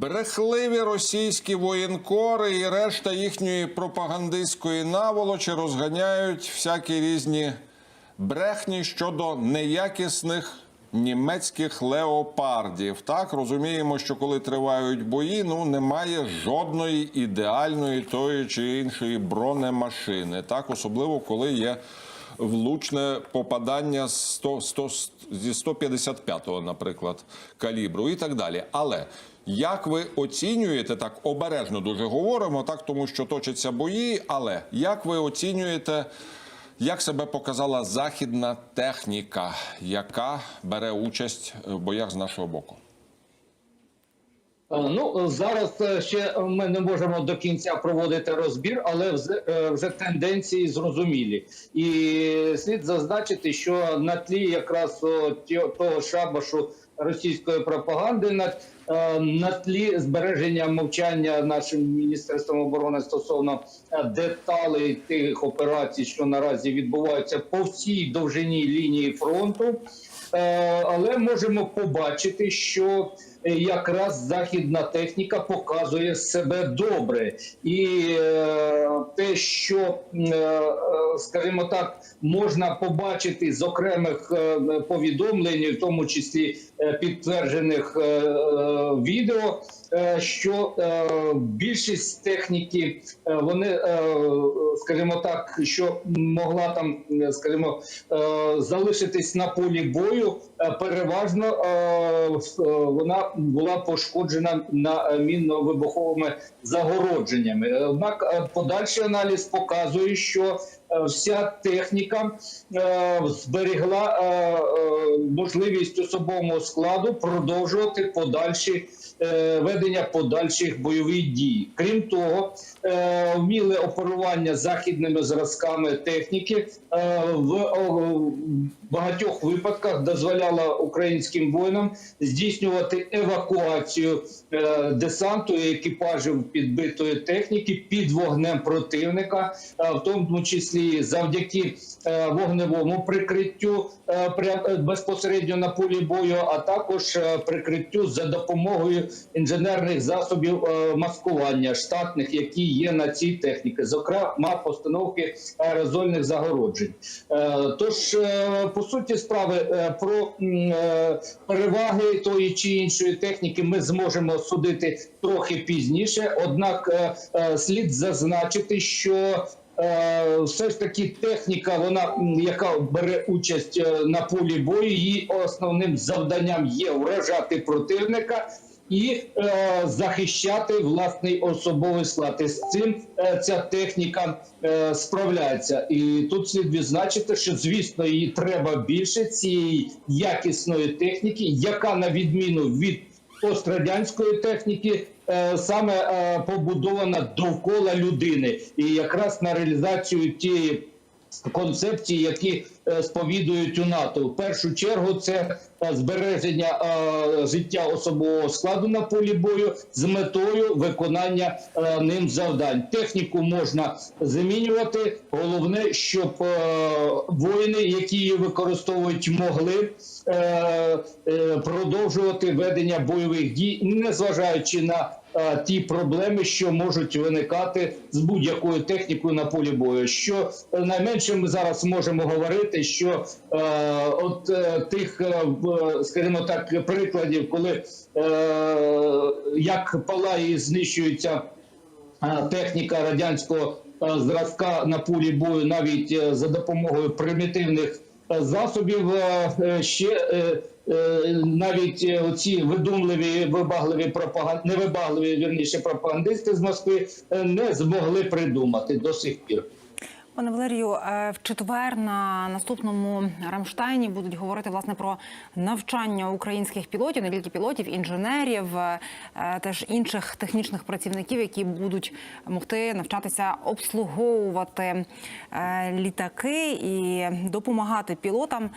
Брехливі російські воєнкори і решта їхньої пропагандистської наволочі розганяють всякі різні брехні щодо неякісних німецьких леопардів. Так розуміємо, що коли тривають бої, ну немає жодної ідеальної тої чи іншої бронемашини. Так, особливо коли є влучне попадання з 100, 100, зі 155-го, наприклад, калібру і так далі. Але як ви оцінюєте так обережно дуже говоримо, так тому що точаться бої. Але як ви оцінюєте, як себе показала західна техніка, яка бере участь в боях з нашого боку? Е, Ну зараз е, ще ми не можемо до кінця проводити розбір, але е, вже тенденції зрозумілі. І слід зазначити, що на тлі якраз того шабашу російської пропаганди, на, е, на тлі збереження мовчання нашим міністерством оборони стосовно е, деталей тих операцій, що наразі відбуваються по всій довжині лінії фронту. Е, але можемо побачити, що якраз західна техніка показує себе добре, і е, те, що е, е, скажімо так, можна побачити з окремих повідомлень, в тому числі підтверджених відео, що більшість техніки вони, скажімо так, що могла там, скажімо, залишитись на полі бою, переважно е, була пошкоджена на е, мінно-вибуховими загородженнями. Однак е, подальший аналіз показує, що е, вся техніка зберегла можливість особового складу продовжувати подальші ведення подальших бойових дій. Крім того, е, вміле оперування західними зразками техніки е, в багатьох випадках дозволяла українським воїнам здійснювати евакуацію е, десанту і екіпажів підбитої техніки під вогнем противника, е, в тому числі завдяки е, вогневому прикриттю е, е, безпосередньо на полі бою, а також е, прикриттю за допомогою інженерних засобів е, маскування штатних, які є на цій техніці, зокрема постановки аерозольних загороджень. Е, Тож, е, по суті справи, про переваги тої чи іншої техніки ми зможемо судити трохи пізніше. Однак слід зазначити, що все ж таки техніка, вона яка бере участь на полі бою, її основним завданням є вражати противника. І е, захищати власний особовий склад. І з цим е, ця техніка е, справляється. І тут слід відзначити, що звісно її треба більше цієї якісної техніки, яка на відміну від пострадянської техніки е, саме е, побудована довкола людини, і якраз на реалізацію тієї концепції, які е, сповідують у НАТО. В першу чергу це збереження е, життя особового складу на полі бою з метою виконання е, ним завдань. Техніку можна замінювати. Головне, щоб е, воїни, які її використовують, могли е, е, продовжувати ведення бойових дій, незважаючи на е, ті проблеми, що можуть виникати з будь-якою технікою на полі бою. Що е, найменше ми зараз можемо говорити, що е, от е, тих, е, скажімо так, прикладів, коли е, як палає і знищується е, техніка радянського е, зразка на полі бою, навіть е, за допомогою примітивних е, засобів, е, е, ще е, е, навіть е, оці видумливі вибагливі пропаган... невибагливі вірніше пропагандисти з Москви е, не змогли придумати до сих пір. Пане Валерію, е, в четвер на наступному Рамштайні будуть говорити власне про навчання українських пілотів, не тільки пілотів, інженерів, е, теж інших технічних працівників, які будуть могти навчатися обслуговувати е, літаки і допомагати пілотам.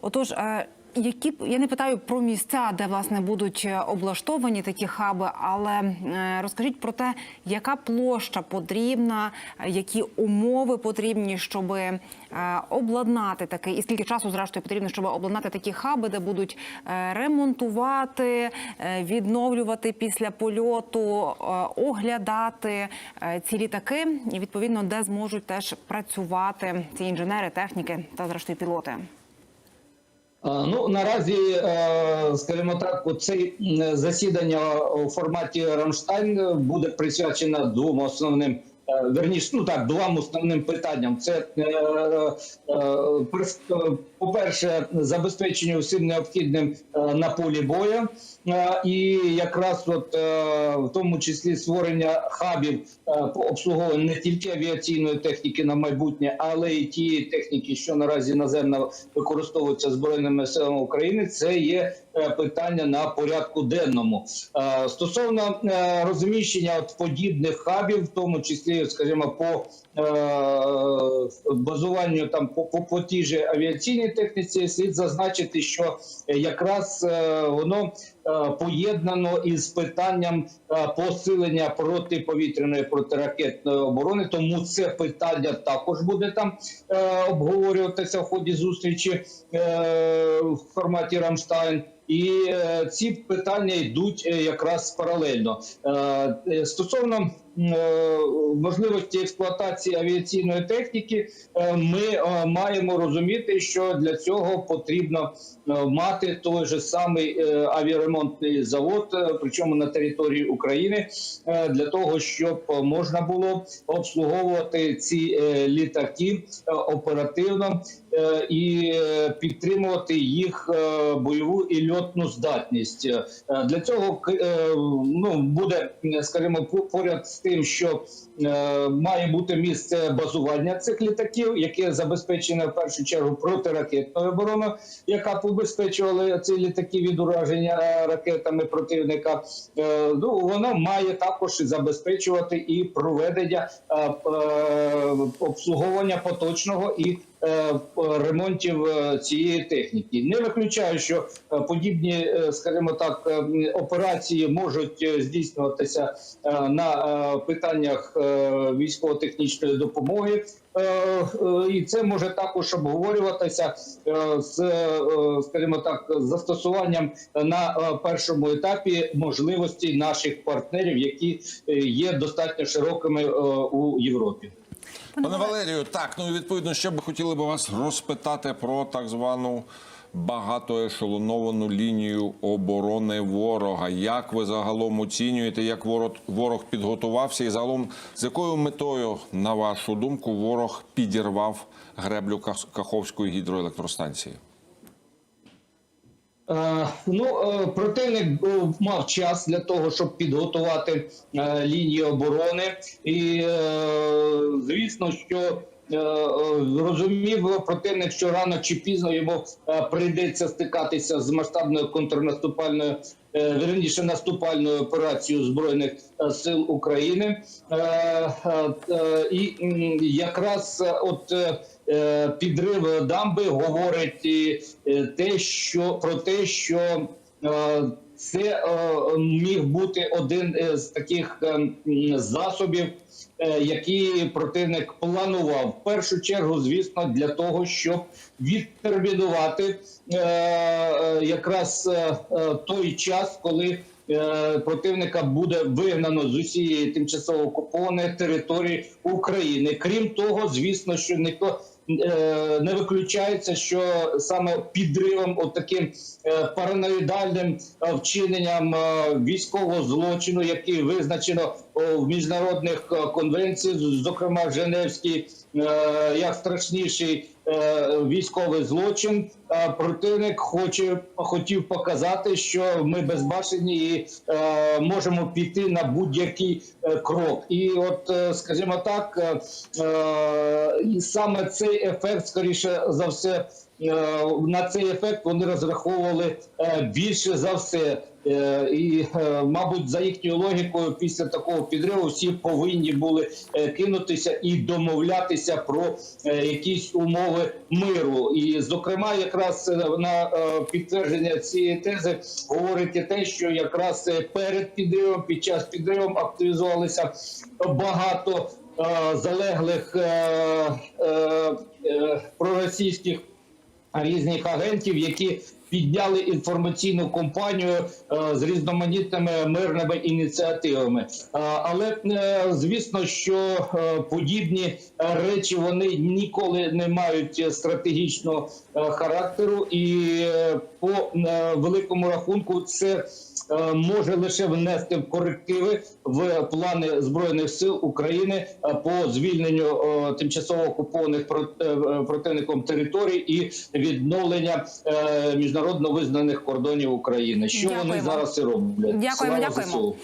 Отож, е, які я не питаю про місця, де власне будуть е, облаштовані такі хаби, але е, розкажіть про те, яка площа потрібна, які умови потрібні, щоб е, обладнати такий, і скільки часу зрештою потрібно, щоб обладнати такі хаби, де будуть ремонтувати, відновлювати після польоту, оглядати ці літаки, і відповідно де зможуть теж працювати ці інженери, техніки та зрештою пілоти. Ну наразі, е, скажімо так, це засідання у форматі Рамштайн буде присвячено двом основним. Е, Верніше, ну так, двом основним питанням. Це е, е, перс- е, по-перше, забезпечення всім необхідним на полі бою, і якраз от в тому числі створення хабів по обслуговуванню не тільки авіаційної техніки на майбутнє, але й тієї техніки, що наразі наземно використовується збройними силами України. Це є питання на порядку денному. Е, Стосовно е, розміщення подібних хабів, в тому числі, скажімо, по е, базуванню там по, по, по тій же авіаційній техніці, слід зазначити, що е, якраз е, воно е, поєднано із питанням е, посилення протиповітряної протиракетної оборони. Тому це питання також буде там е, обговорюватися в ході зустрічі е, в форматі Рамштайн. І е, ці питання йдуть е, якраз паралельно. Е, е, стосовно е, можливості експлуатації авіаційної техніки, е, ми е, маємо розуміти, що для цього потрібно е, мати той же самий е, авіаремонтний завод, е, причому на території України, е, для того, щоб е, можна було обслуговувати ці е, літаки е, оперативно. е, і е, підтримувати їх е, бойову і льотну здатність. Е, Для цього е, ну буде, е, скажімо, по- поряд з тим, що е, має бути місце базування цих літаків, яке забезпечене в першу чергу протиракетною обороною, яка б убезпечувала ці літаки від ураження е, ракетами противника. Е, Ну воно має також забезпечувати і проведення е, е, обслуговування поточного і е, ремонтів е, цієї техніки. Не виключаю, що е, подібні, е, скажімо так, е, операції можуть е, здійснюватися е, на е, питаннях е, військово-технічної допомоги. Е, е, І це може також обговорюватися е, з, е, скажімо так, застосуванням на е, першому етапі можливостей наших партнерів, які е, є достатньо широкими е, у Європі. Пане Валерію, так ну і відповідно ще би хотіли б вас розпитати про так звану багатоешелоновану лінію оборони ворога. Як ви загалом оцінюєте, як ворог, ворог підготувався, і загалом з якою метою, на вашу думку, ворог підірвав греблю Каховської гідроелектростанції? Е, Ну, е, противник е, мав час для того, щоб підготувати лінії оборони, і звісно, що е, е, розумів противник, що рано чи пізно йому е, прийдеться стикатися з масштабною контрнаступальною. е, Вірніше наступальною операцією збройних сил України, і якраз от підрив дамби говорить те, що про те, що це е, міг бути один з таких е, засобів, е, які противник планував. В першу чергу, звісно, для того, щоб відтермінувати е, е, якраз е, е, той час, коли е, противника буде вигнано з усієї тимчасово окупованої території України. Крім того, звісно, що ніхто е, не виключається, що саме підривом, от таким е, параноїдальним е, вчиненням е, військового злочину, який визначено в міжнародних е, конвенціях, зокрема в Женевській, е, як страшніший е, військовий злочин. А противник хоче хотів показати, що ми безбашені і е, можемо піти на будь-який е, крок. І от, е, скажімо так, е, е, саме цей ефект, скоріше за все. Е, На цей ефект вони розраховували е, більше за все. Е, І, мабуть, за їхньою логікою, після такого підриву всі повинні були кинутися і домовлятися про якісь умови миру. І, зокрема, якраз на підтвердження цієї тези говорить і те, що якраз перед підривом, під час підриву активізувалися багато залеглих проросійських різних агентів, які підняли інформаційну кампанію е, з різноманітними мирними ініціативами. Е, але е, звісно, що подібні речі вони ніколи не мають стратегічного характеру, і по великому рахунку це може лише внести в корективи в плани збройних сил України е, по звільненню е, тимчасово окупованих про- е, е, противником територій і відновлення е, міжнародно визнаних кордонів України. Що вони зараз і роблять? Дякуємо, Слава дякуємо. ЗСУ.